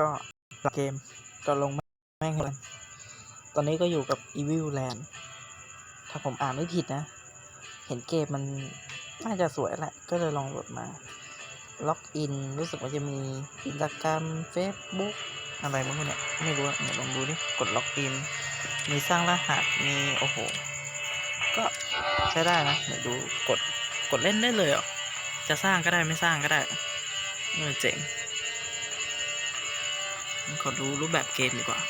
ก็เกมก็ลงแม่งเลยตอนนี้ก็อยู่กับ Evil Land ถ้าผมอ่านไม่ผิดนะ เห็นเกมมันน่าจะสวยแหละ ก็เลยลองโหลดมา ล็อกอิน รู้สึกว่าจะมีอินสตาแกรม Facebook อะไรบ้างเนี่ย ไม่รู้เดี๋ยวลองดูดิ กดล็อกอิน มีสร้างรหัส มี โอ้โห ก็ใช้ได้นะ เดี๋ยวดู กด กดเล่นได้เลยเหรอจะสร้างก็ได้ไม่สร้างก็ได้เออเจ๋ง ขอดูรูปแบบเกมดีกว่า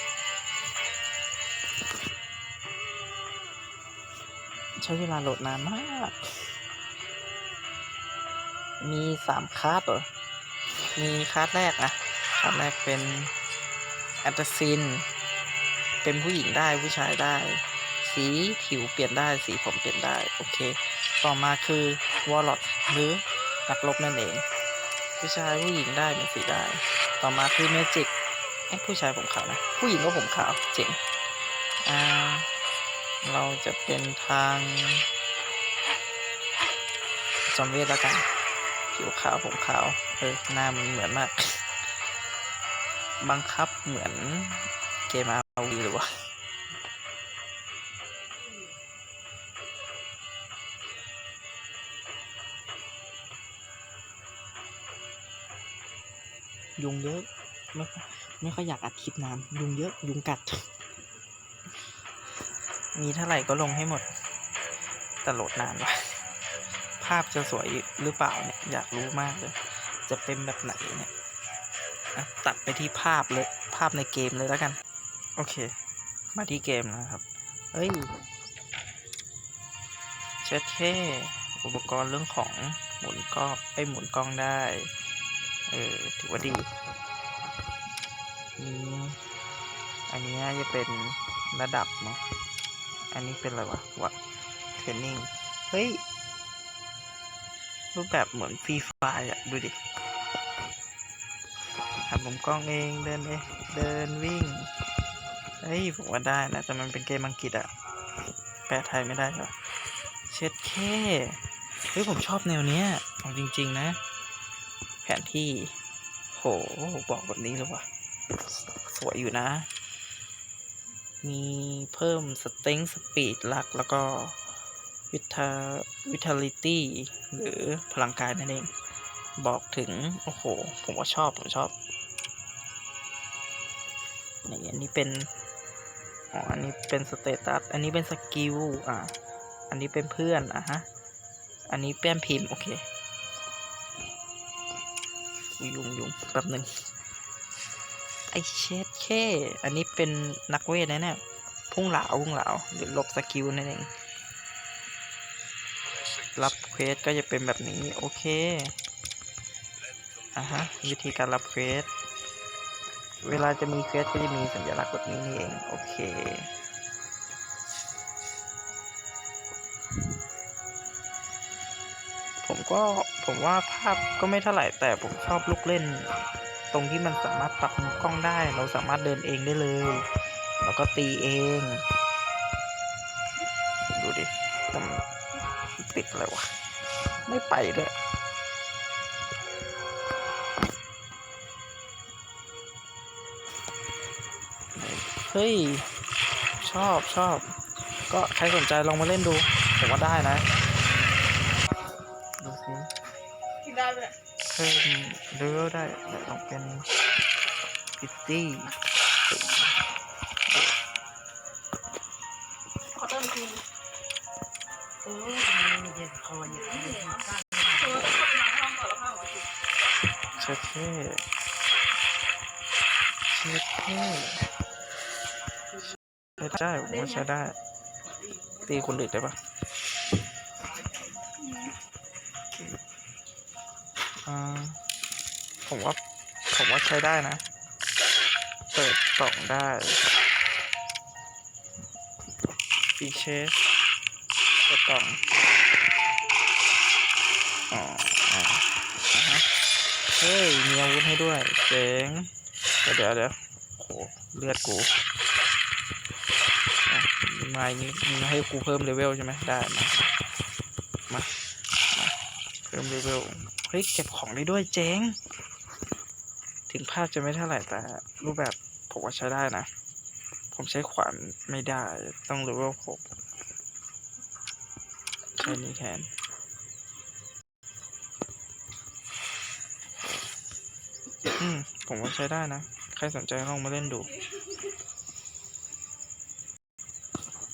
ใช้เวลาโหลดนานมาก มีสามคาร์ดเหรอ มีคาร์ดแรกอะคาร์ดแรกเป็นแอตซิน เป็นผู้หญิงได้ผู้ชายได้ สีผิวเปลี่ยนได้สีผมเปลี่ยนได้ โอเค ต่อมาคือวอลล็อตหรือนักรบนั่นเอง ผู้ชายผู้หญิงได้เป็นสีได้ ต่อมาคือเมจิก ผู้ชายผมขาวนะ ผู้หญิงก็ผมขาวเจ๋งอ่าเราจะเป็นทางจอมเวทแล้วกัน ผิวขาวผมขาว เออ หน้ามันเหมือนมาก บังคับเหมือนเกมอาวีหรือวะยุงเยอะ ไม่ค่อยไม่ค่อยอยากอัดคลิปนานยุงเยอะยุงกัด มีเท่าไหร่ก็ลงให้หมดแต่โหลดนานว่ะภาพจะสวยหรือเปล่าเนี่ย อยากรู้มากเลย จะเป็นแบบไหนเนี่ยตัดไปที่ภาพเลย ภาพในเกมเลยแล้วกัน โอเค มาที่เกมนะครับ เฮ้ยเช็ดแค่อุปกรณ์เรื่องของหมุนกล้องไอหมุนกล้องได้ เออถือว่าดี อืมอันนี้น่าจะเป็นระดับเนาะ อันนี้เป็นอะไรวะวัดเทรนนิ่ง เฮ้ย รูปแบบเหมือนฟรีไฟอะดูดิหันมุมกล้องเองเดินเองเดินวิ่ง เฮ้ยผมว่าได้นะแต่มันเป็นเกมอังกฤษอะแปลไทยไม่ได้เหรอเช็ดแค่เฮ้ยผมชอบแนวเนี้ยเอาจริง ๆ นะ แผนที่ โห บอกแบบนี้เลยว่ะ สวยอยู่นะ มีเพิ่มสเต็งสปีดลัก แล้วก็วิทาวิทาลิตี้ หรือพลังกายนั่นเอง บอกถึง โอ้โห ผมว่าชอบ ผมชอบนี่อันนี้เป็นอ๋ออันนี้เป็นสเตตัส อันนี้เป็นสกิล อะ อันนี้เป็นเพื่อน อะฮะ อันนี้แป้นพิมพ์ โอเคอุ๊ยยุงยุงแป๊บหนึ่ง ไอเช็ดแค่ อันนี้เป็นนักเวทนะเนี่ย พุ่งเหลาพุ่งเหลาหรือลบสกิลนั่นเอง รับเควสก็จะเป็นแบบนี้ โอเค อะฮะ วิธีการรับเควส เวลาจะมีเควสก็จะมีสัญลักษณ์แบบนี้นี่เอง โอเคผมก็ผมว่าภาพก็ไม่เท่าไหร่แต่ผมชอบลูกเล่น ตรงที่มันสามารถปรับมุมกล้องได้ เราสามารถเดินเองได้เลย แล้วก็ตีเอง ดูดิต่มันติดอะไรวะ ไม่ไปด้วยเฮ้ย ชอบชอบ ก็ใครสนใจลองมาเล่นดู ผมว่าได้นะ เพิ่มเลเวลได้แต่ต้องเป็นพิตตี้ขอเติมทีโอ้ยมันเย็นคออย่างนี้เลยนะตัวเข้าไปมาห้องก่อนแล้วเข้ามาทีเช็ดเท่เช็ดเท่ใช้ได้ผมว่าใช้ได้ ตีคนอื่นได้ปะ ผมว่า ผมว่าใช้ได้นะ เปิดกล่องได้ปีเชสเปิดกล่องอ๋ออ่าอ่าฮะเฮ้ย มีอาวุธให้ด้วยเจ๋งเดี๋ยวเดี๋ยวเดี๋ยวโหเลือดกูมาอย่างนี้มึงให้กูเพิ่มเลเวลใช่ไหมได้มามาเพิ่มเลเวล ฮ้ยเก็บของได้ด้วยเจ๋งถึงภาพจะไม่เท่าไหร่แต่ รูปแบบผมว่าใช้ได้นะ ผมใช้ขวานไม่ได้ ต้องรู้ว่าผมใช้นี้แทนอืมผมว่าใช้ได้นะ ใครสนใจลองมาเล่นดู